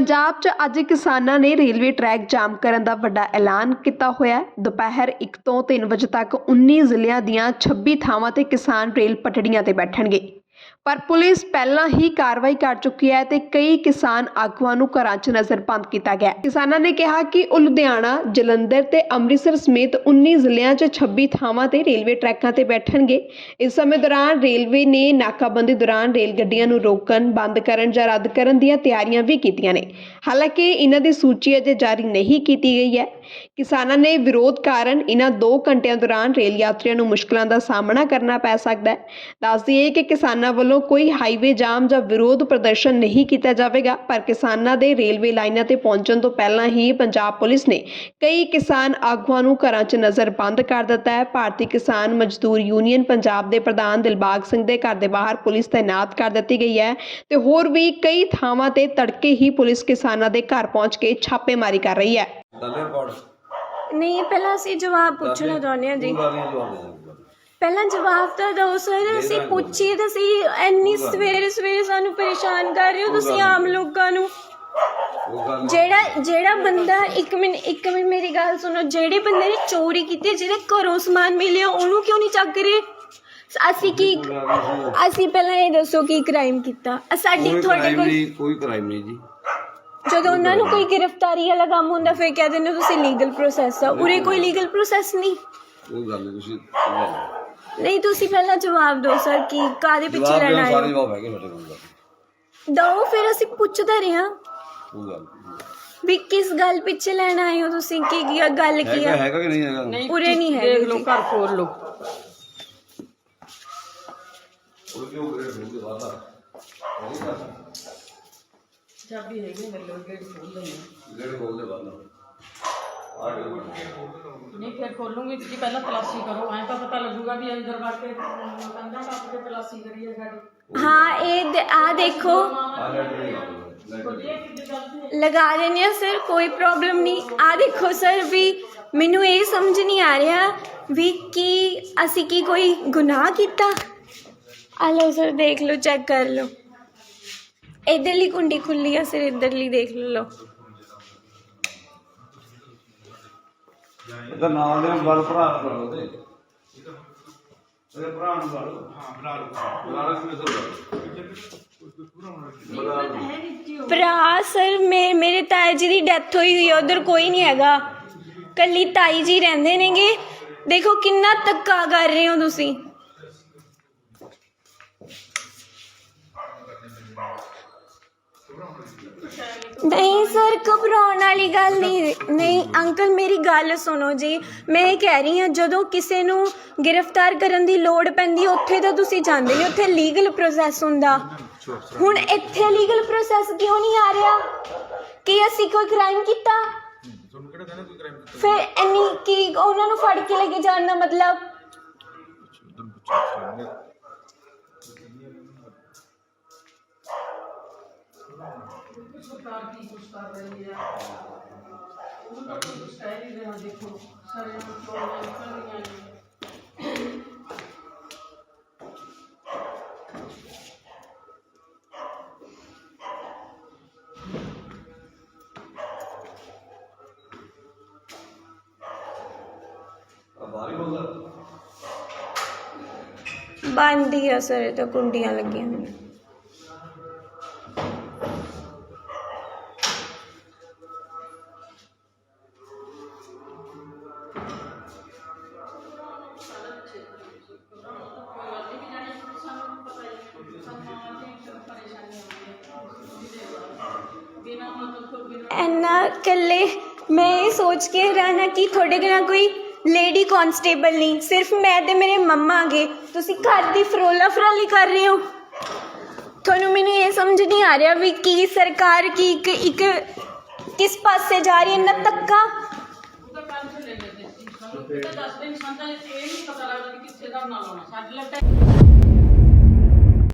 ਪੰਜਾਬ 'ਚ ਅੱਜ ਕਿਸਾਨਾਂ ਨੇ ਰੇਲਵੇ ਟਰੈਕ ਜਾਮ ਕਰਨ ਦਾ ਵੱਡਾ ਐਲਾਨ ਕੀਤਾ ਹੋਇਆ ਹੈ। ਦੁਪਹਿਰ 1 ਤੋਂ 3 ਵਜੇ ਤੱਕ 19 ਜ਼ਿਲ੍ਹਿਆਂ ਦੀਆਂ 26 ਥਾਵਾਂ ਤੇ ਕਿਸਾਨ ਰੇਲ ਪਟੜੀਆਂ ਤੇ ਬੈਠਣਗੇ। ਪਰ ਪੁਲਿਸ ਪਹਿਲਾਂ ਹੀ ਕਾਰਵਾਈ ਕਰ ਚੁੱਕੀ ਹੈ ਤੇ ਕਈ ਕਿਸਾਨ ਆਗੂਆਂ ਨੂੰ ਘਰਾਂ 'ਚ ਨਜ਼ਰਬੰਦ ਕੀਤਾ ਗਿਆ ਕਿਸਾਨਾਂ ਨੇ ਕਿਹਾ ਕਿ ਉਹ ਲੁਧਿਆਣਾ, ਜਲੰਧਰ ਤੇ ਅੰਮ੍ਰਿਤਸਰ ਸਮੇਤ 19 ਜ਼ਿਲ੍ਹਿਆਂ 'ਚ 26 ਥਾਵਾਂ ਤੇ ਰੇਲਵੇ ਟਰੈਕਾਂ ਤੇ ਬੈਠਣਗੇ। ਇਸ ਸਮੇਂ ਦੌਰਾਨ ਰੇਲਵੇ ਨੇ ਨਾਕਾਬੰਦੀ ਦੌਰਾਨ ਰੇਲ ਗੱਡੀਆਂ ਨੂੰ ਰੋਕਣ, ਬੰਦ ਕਰਨ ਜਾਂ ਰੱਦ ਕਰਨ ਦੀਆਂ ਤਿਆਰੀਆਂ ਵੀ ਕੀਤੀਆਂ ਨੇ। ਹਾਲਾਂਕਿ ਇਹਨਾਂ ਦੀ ਸੂਚੀ ਅਜੇ ਜਾਰੀ ਨਹੀਂ ਕੀਤੀ ਗਈ ਹੈ। ਕਿਸਾਨਾਂ ਨੇ ਵਿਰੋਧ ਕਾਰਨ ਇਹਨਾਂ 2 ਘੰਟਿਆਂ ਦੌਰਾਨ ਰੇਲ ਯਾਤਰੀਆਂ ਨੂੰ ਮੁਸ਼ਕਲਾਂ ਦਾ ਸਾਹਮਣਾ ਕਰਨਾ ਪੈ ਸਕਦਾ ਹੈ। ਦੱਸ ਦਈਏ ਕਿ ਕਿਸਾਨਾਂ ਵੱਲੋਂ ਕੋਈ ਹਾਈਵੇ ਜਾਮ ਜਾਂ ਵਿਰੋਧ ਪ੍ਰਦਰਸ਼ਨ ਨਹੀਂ ਕੀਤਾ ਜਾਵੇਗਾ, ਪਰ ਕਿਸਾਨਾਂ ਦੇ ਰੇਲਵੇ ਲਾਈਨਾਂ ਤੇ ਪਹੁੰਚਣ ਤੋਂ ਪਹਿਲਾਂ ਹੀ ਪੰਜਾਬ ਪੁਲਿਸ ਨੇ ਕਈ ਕਿਸਾਨ ਆਗੂਆਂ ਨੂੰ ਘਰਾਂ 'ਚ ਨਜ਼ਰਬੰਦ ਕਰ ਦਿੱਤਾ ਹੈ। ਭਾਰਤੀ ਕਿਸਾਨ ਮਜ਼ਦੂਰ ਯੂਨੀਅਨ ਪੰਜਾਬ ਦੇ ਪ੍ਰਧਾਨ ਦਿਲਬਾਗ ਸਿੰਘ ਦੇ ਘਰ ਦੇ ਬਾਹਰ ਪੁਲਿਸ ਤਾਇਨਾਤ ਕਰ ਦਿੱਤੀ ਗਈ ਹੈ ਤੇ ਹੋਰ ਵੀ ਕਈ ਥਾਵਾਂ ਤੇ ਤੜਕੇ ਹੀ ਪੁਲਿਸ ਕਿਸਾਨਾਂ ਦੇ ਘਰ ਪਹੁੰਚ ਕੇ ਛਾਪੇਮਾਰੀ ਕਰ ਰਹੀ ਹੈ। ਦੱਲੇ ਰਿਕਾਰਡ ਨਹੀਂ ਪਹਿਲਾਂ ਅਸੀਂ ਜਵਾਬ ਪੁੱਛਣਾ ਚਾਹੁੰਦੇ ਹਾਂ ਜੀ। ਜਵਾਬ ਦੇ ਪਹਿਲਾਂ ਜਵਾਬ ਤਾਂ ਦਿਓ ਸਰ ਅਸੀਂ ਪੁੱਛੀਏ ਤਾਂ ਸਹੀ ਇੰਨੀ ਸਵੇਰੇ ਸਵੇਰੇ ਸਾਨੂੰ ਪਰੇਸ਼ਾਨ ਕਰ ਰਹੇ ਹੋ ਤੁਸੀਂ ਆਮ ਲੋਕਾਂ ਨੂੰ। ਉਹ ਗੱਲ ਜਿਹੜਾ ਜਿਹੜਾ ਬੰਦਾ ਇੱਕ ਮਿੰਟ ਇੱਕ ਮਿੰਟ ਮੇਰੀ ਗੱਲ ਸੁਣੋ ਜਿਹੜੇ ਬੰਦੇ ਨੇ ਚੋਰੀ ਕੀਤੀ ਜਿਹਦੇ ਘਰੋਂ ਸਮਾਨ ਮਿਲਿਆ ਉਹਨੂੰ ਕਿਉਂ ਨਹੀਂ ਚੱਕ ਰਹੇ? ਅਸੀਂ ਕੀ ਅਸੀਂ ਪਹਿਲਾਂ ਇਹ ਦੱਸੋ ਕੀ ਕ੍ਰਾਈਮ ਕੀਤਾ। ਅ ਸਾਡੀ ਕੋਈ ਤੁਹਾਡੇ ਕ੍ਰਾਈਮ ਕੋਲ ਨਹੀਂ ਕੋਈ ਕ੍ਰਾਈਮ ਨਹੀਂ ਜੀ। ਜਦੋਂ ਉਹਨਾਂ ਨੂੰ ਕੋਈ ਗ੍ਰਿਫਤਾਰੀ ਵਾਲਾ ਕੰਮ ਹੁੰਦਾ ਫਿਰ ਕਹਿ ਦਿੰਦੇ ਹੋ ਤੁਸੀਂ ਲੀਗਲ ਪ੍ਰੋਸੈਸ ਆ। ਉਰੇ ਕੋਈ ਲੀਗਲ ਪ੍ਰੋਸੈਸ ਨਹੀਂ? ਉਹ ਗੱਲ ਨਹੀਂ ਤੁਸੀਂ ਜਵਾਬ ਨਹੀਂ ਤੁਸੀਂ ਪਹਿਲਾਂ ਜਵਾਬ ਦਿਓ ਸਰ ਕੀ ਕਾਦੇ ਪਿੱਛੇ ਲੈਣਾ ਸਾਰੇ ਹੈ? ਜਵਾਬ ਹੈਗੇ ਸਾਡੇ ਕੋਲ ਦੋ ਫਿਰ ਅਸੀਂ ਪੁੱਛਦੇ ਰਹੇ ਹਾਂ। ਉਹ ਗੱਲ ਵੀ ਕਿਸ ਗੱਲ ਪਿੱਛੇ ਲੈਣਾ ਆਏ ਹੋ ਤੁਸੀਂ? ਕੀ ਕੀ ਗੱਲ ਕੀ ਹੈਗਾ ਆ? ਹੈਗਾ ਕਿ ਨਹੀਂ ਹੈਗਾ? ਉਰੇ ਨਹੀਂ ਹੈ ਦੇਖ ਲਓ ਘਰ ਖੋਲ ਲਓ। ਉਹ ਕਿਉਂ ਹੋ ਗਿਆ ਵਾਦਾ ਚਾਬੀ ਹੈਗੀ ਮੇਰੇ ਕੋਲ ਗੇਟ ਖੋਲ ਦਿੰਦੇ ਹੋ ਗਿਆ ਵਾਦਾ ਆ। ਨਹੀਂ ਫਿਰ ਖੋਲੂੰਗੀ ਜੀ ਪਹਿਲਾਂ ਤਲਾਸ਼ੀ ਕਰੋ। ਐਂ ਤਾਂ ਪਤਾ ਲੱਗੂਗਾ ਵੀ ਅੰਦਰ ਵੜ ਕੇ ਕੰਧਾਂ ਟੱਪ ਕੇ ਤਲਾਸ਼ੀ ਕਰੀ ਹੈ ਗਾੜੀ ਹਾਂ ਇਹ ਆ ਦੇਖੋ। ਆ ਲੈਟਰ ਲਗਾ ਦੇਣੇ ਆ ਸਰ ਕੋਈ ਪ੍ਰੋਬਲਮ ਨਹੀਂ। ਆ ਦੇਖੋ ਸਰ ਵੀ ਮੈਨੂੰ ਇਹ ਸਮਝ ਨਹੀਂ ਆ ਰਿਹਾ ਵੀ ਕੀ ਅਸੀਂ ਕੀ ਕੋਈ ਗੁਨਾਹ ਕੀਤਾ? ਆ ਲਓ ਸਰ ਦੇਖ ਲਓ ਚੈੱਕ ਕਰ ਲਓ। ਇਧਰਲੀ ਕੁੰਡੀ ਖੁੱਲੀ ਆ ਸਰ ਇਧਰਲੀ ਦੇਖ ਲਓ ਇਹਦਾ ਨਾਮ ਦੇ ਗੱਲ ਭਰਾ ਲਓ ਤੇ ਇਹਦੇ ਭਰਾ ਨੂੰ ਲਓ ਹਾਂ ਸਰ ਮੇ ਮੇਰੇ ਤਾਏ ਜੀ ਦੀ ਡੈਥ ਹੋਈ ਹੋਈ ਹੈ ਉਧਰ ਕੋਈ ਨਹੀਂ ਹੈਗਾ। ਕੱਲੀ ਤਾਈ ਜੀ ਰਹਿੰਦੇ ਨੇਗੇ। ਦੇਖੋ ਕਿੰਨਾ ਧੱਕਾ ਕਰ ਰਹੇ ਹੋ ਤੁਸੀਂ। ਨਹੀਂ ਸਰ, ਘਬਰਾਉਣ ਵਾਲੀ ਗੱਲ ਨਹੀਂ। ਨਹੀਂ, ਅੰਕਲ, ਮੇਰੀ ਗੱਲ ਸੁਣੋ ਜੀ। ਮੈਂ ਇਹ ਕਹਿ ਰਹੀ ਹਾਂ, ਜਦੋਂ ਕਿਸੇ ਨੂੰ ਗ੍ਰਿਫਤਾਰ ਕਰਨ ਦੀ ਲੋੜ ਪੈਂਦੀ, ਉੱਥੇ ਤਾਂ ਤੁਸੀਂ ਜਾਂਦੇ ਨਹੀਂ, ਉੱਥੇ ਲੀਗਲ ਪ੍ਰੋਸੈਸ ਹੁੰਦਾ। ਹੁਣ ਇੱਥੇ ਲੀਗਲ ਪ੍ਰੋਸੈਸ ਕਿਉਂ ਨਹੀਂ ਆ ਰਿਹਾ? ਕਿ ਅਸੀਂ ਕੋਈ ਕ੍ਰਾਈਮ ਕੀਤਾ? ਫਿਰ ਇੰਨੀ ਕੀ ਉਹਨਾਂ ਨੂੰ ਫੜ ਕੇ ਲੈ ਕੇ ਜਾਣ ਦਾ ਮਤਲਬ? ਸਰਕਾਰ ਕੀ ਕੁਛ ਕਰ ਰਹੀ ਹੈ ਉਹ ਤਾਂ ਕੁਛ ਕਹਿ ਨਹੀਂ ਰਿਹਾ ਦੇਖੋ ਸਾਰੇ ਨੂੰ ਚੋਰੀਆਂ ਨਿਕਲ ਰਹੀਆਂ ਨੇ ਆ ਬਾਰੀ ਬੋਲਦਾ ਬੰਦ ਹੀ ਆ ਸਰ ਇਹ ਤਾਂ ਕੁੰਡੀਆਂ ਲੱਗੀਆਂ ਹੋਈਆਂ ਐਨਾ ਇਕੱਲੇ, ਮੈਂ ਇਹ ਸੋਚ ਕੇ ਰਹਿਣਾ ਕਿ ਤੁਹਾਡੇ ਨਾਲ ਕੋਈ ਲੇਡੀ ਕਨਸਟੇਬਲ ਨਹੀਂ, ਸਿਰਫ ਮੈਂ ਤੇ ਮੇਰੇ ਮੰਮਾ ਗਏ ਤੁਸੀਂ ਘਰ ਦੀ ਫਰੋਲਾ ਫਰਾਲੀ ਕਰ ਰਹੇ ਹੋ। ਤੁਹਾਨੂੰ ਮੈਨੂੰ ਇਹ ਸਮਝ ਨਹੀਂ ਆ ਰਿਹਾ ਵੀ ਕੀ ਸਰਕਾਰ ਕੀ ਇੱਕ ਇੱਕ ਕਿਸ ਪਾਸੇ ਜਾ ਰਹੀ ਹੈ ਨਾ ਤੱਕਾ ਉਹ ਤਾਂ ਸਾਨੂੰ ਇਹ ਨਹੀਂ ਪਤਾ ਲੱਗਦਾ ਕਿ ਕਿੱਥੇ ਦਾ ਨਾ ਲਾਉਣਾ ਸਾਡੇ ਲੱਟਾ